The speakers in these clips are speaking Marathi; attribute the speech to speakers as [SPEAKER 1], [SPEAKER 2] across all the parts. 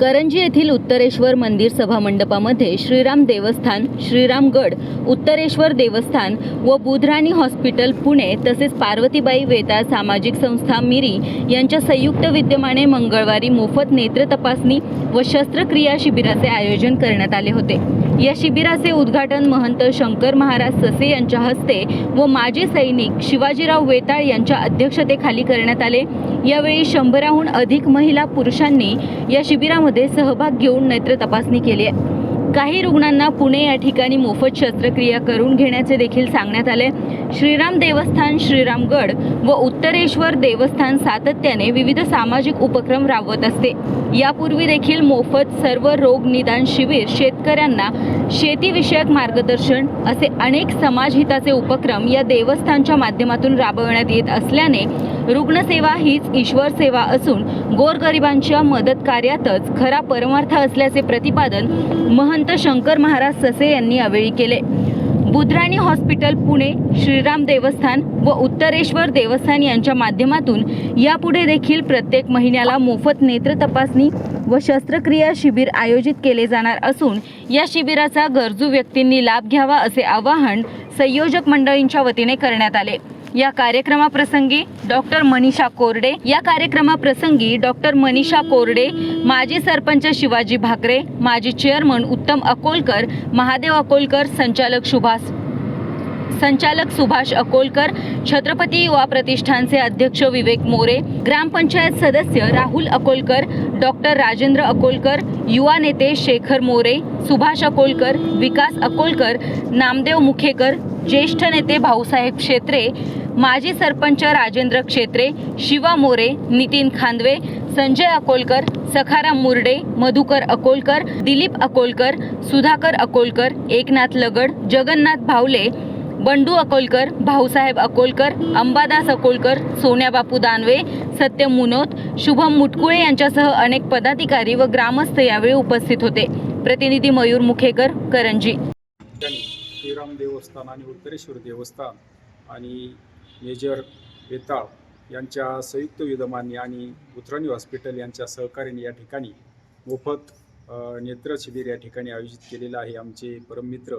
[SPEAKER 1] करंजी येथील उत्तरेश्वर मंदिर सभा मंडपामध्ये श्रीराम देवस्थान श्रीरामगड उत्तरेश्वर देवस्थान व बुधराणी हॉस्पिटल पुणे तसेच पार्वतीबाई वेताळ सामाजिक संस्था मिरी यांच्या संयुक्त विद्यमाने मंगळवारी मोफत नेत्र तपासणी व शस्त्रक्रिया शिबिराचे आयोजन करण्यात आले होते. या शिबिराचे उद्घाटन महंत शंकर महाराज ससे यांच्या हस्ते व माजी सैनिक शिवाजीराव वेताळ यांच्या अध्यक्षतेखाली करण्यात आले. यावेळी शंभराहून अधिक महिला पुरुषांनी या शिबिरामध्ये सहभाग घेऊन नेत्र तपासणी केली आहे. काही रुग्णांना पुणे या ठिकाणी मोफत शस्त्रक्रिया करून घेण्याचे देखील सांगण्यात आले. श्रीराम देवस्थान श्रीरामगड व उत्तरेश्वर देवस्थान सातत्याने विविध सामाजिक उपक्रम राबवत असते. यापूर्वी देखील मोफत सर्व रोग निदान शिबिर शेतकऱ्यांना शेतीविषयक मार्गदर्शन असे अनेक समाजहिताचे उपक्रम या देवस्थानच्या माध्यमातून राबवण्यात येत असल्याने रुग्णसेवा हीच ईश्वर सेवा असून गोरगरिबांच्या मदत कार्यातच खरा परमार्थ असल्याचे प्रतिपादन महंत शंकर महाराज ससे यांनी यावेळी केले. बुधराणी हॉस्पिटल पुणे श्रीराम देवस्थान व उत्तरेश्वर देवस्थान यांच्या माध्यमातून यापुढे देखील प्रत्येक महिन्याला मोफत नेत्र तपासणी व शस्त्रक्रिया शिबिर आयोजित केले जाणार असून या शिबिराचा गरजू व्यक्तींनी लाभ घ्यावा असे आवाहन संयोजक मंडळींच्या वतीने करण्यात आले. या कार्यक्रमाप्रसंगी डॉक्टर मनीषा कोरडे या कार्यक्रमाप्रसंगी डॉक्टर मनीषा कोरडे माजी सरपंच शिवाजी भाकरे माजी चेअरमन उत्तम अकोलकर महादेव अकोलकर संचालक सुभाष संचालक सुभाष अकोलकर छत्रपती युवा प्रतिष्ठानचे अध्यक्ष विवेक मोरे ग्रामपंचायत सदस्य राहुल अकोलकर डॉक्टर राजेंद्र अकोलकर युवा नेते शेखर मोरे सुभाष अकोलकर विकास अकोलकर नामदेव मुखेकर ज्येष्ठ नेते भाऊसाहेब क्षेत्रे माजी सरपंच राजेंद्र क्षेत्रे शिवा मोरे नितीन खांदवे संजय अकोलकर सखाराम मुर्डे मधुकर अकोलकर दिलीप अकोलकर सुधाकर अकोलकर एकनाथ लगड जगन्नाथ भावले बंडू अकोलकर भाऊसाहेब अकोलकर अंबादास अकोलकर सोन्याबापू दानवे सत्यम मुनोत शुभम मुटकुळे यांच्यासह अनेक पदाधिकारी व ग्रामस्थ यावेळी उपस्थित होते. प्रतिनिधी मयूर मुखेकर करंजी.
[SPEAKER 2] श्रीराम देवस्थान आणि उत्तरेश्वर देवस्थान आणि मेजर वेताळ यांच्या संयुक्त विद्यमाने आणि उतरणी हॉस्पिटल यांच्या सहकार्याने या ठिकाणी मोफत नेत्र शिबिर या ठिकाणी आयोजित केलेलं आहे. आमचे परममित्र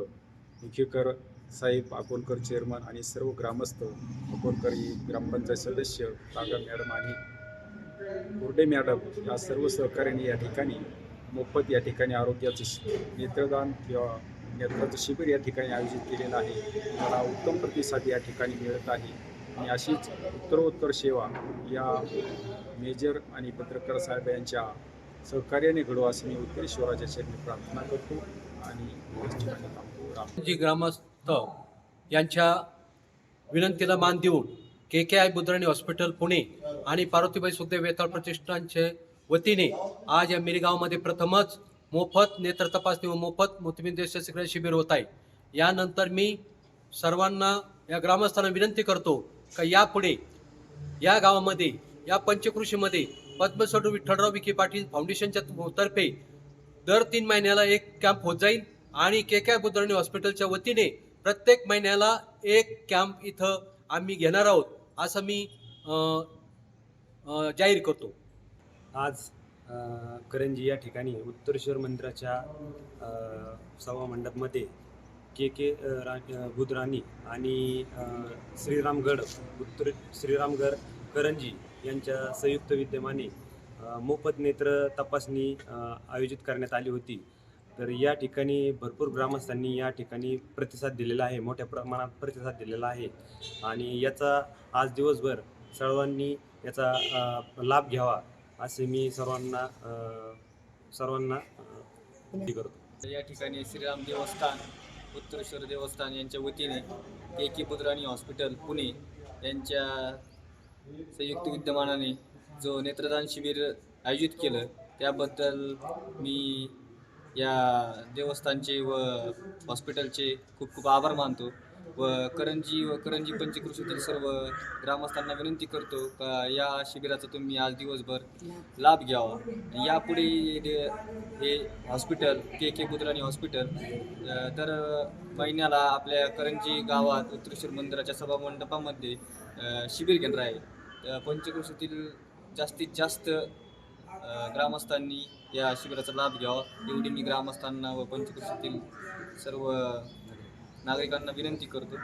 [SPEAKER 2] मुखेकर साहेब अकोलकर चेअरमन आणि सर्व ग्रामस्थ अकोलकर ग्रामपंचायत सदस्य तागा मॅडम आणि कुर्डे मॅडम या सर्व सहकार्याने या ठिकाणी मोफत या ठिकाणी आरोग्याचे नेत्रदान किंवा नेत्राचं शिबिर या ठिकाणी आयोजित केलेलं आहे. मला उत्तम प्रतिसाद या ठिकाणी मिळत आहे. आणि अशीच उत्तरोत्तर सेवा या मेजर आणि पत्रकार साहेब यांच्या सहकार्याने घडू असं मी उत्तरेश्वराच्या चरणी प्रार्थना करतो आणि
[SPEAKER 3] जी ग्रामस्थ यांच्या विनंतीला मान देऊन K K I Budhrani hospital Pune आणि पार्वतीबाई सुखदेव वेताळ प्रतिष्ठानचे वतीने आज या मिरगावमध्ये प्रथमच मोफत नेत्र तपासणी व मोफत मोतीबिंदू शस्त्रक्रिया शिबिर होत आहे. यानंतर मी सर्वांना या ग्रामस्थांना विनंती करतो का यापुढे या गावामध्ये या पंचकृषीमध्ये पद्मसडू विठ्ठलराव विखे पाटील फाउंडेशनच्या तर्फे दर तीन महिन्याला एक कॅम्प होत जाईल आणि के के बुद्राणी हॉस्पिटलच्या वतीने प्रत्येक महिन्याला एक कॅम्प इथं आम्ही घेणार आहोत असं मी जाहीर करतो.
[SPEAKER 4] आज करंजी या ठिकाणी उत्तरेश्वर मंदिराच्या सभा मंडपमध्ये के के रा बुधराणी आणि श्रीरामगड उत्तर श्रीरामगड करंजी यांच्या संयुक्त विद्यमाने मोफत नेत्र तपासणी आयोजित करण्यात आली होती. तर या ठिकाणी भरपूर ग्रामस्थांनी या ठिकाणी प्रतिसाद दिलेला आहे मोठ्या प्रमाणात प्रतिसाद दिलेला आहे. आणि याचा आज दिवसभर सर्वांनी याचा लाभ घ्यावा असे मी सर्वांना सर्वांना करतो.
[SPEAKER 5] या ठिकाणी श्रीराम देवस्थान उत्तरेश्वर देवस्थान यांच्या वतीने के के पुत्राणी हॉस्पिटल पुणे यांच्या संयुक्त विद्यमानाने जो नेत्रदान शिबिर आयोजित केलं त्याबद्दल मी या देवस्थानचे व हॉस्पिटलचे खूप खूप आभार मानतो. व करंजी व करंजी पंचकृषीतील सर्व ग्रामस्थांना विनंती करतो का या शिबिराचा तुम्ही आज दिवसभर लाभ घ्यावा. यापुढे हे हे हॉस्पिटल के के बुद्राणी हॉस्पिटल तर दर महिन्याला आपल्या करंजी गावात त्रिशूर मंदिराच्या सभामंडपामध्ये अ, शिबिर घेणार आहे. पंचकृषीतील जास्तीत जास्त ग्रामस्थांनी या शिबिराचा लाभ घ्यावा. एवढी मी ग्रामस्थांना व पंचकृषीतील सर्व नागरिकांना विनंती करतो.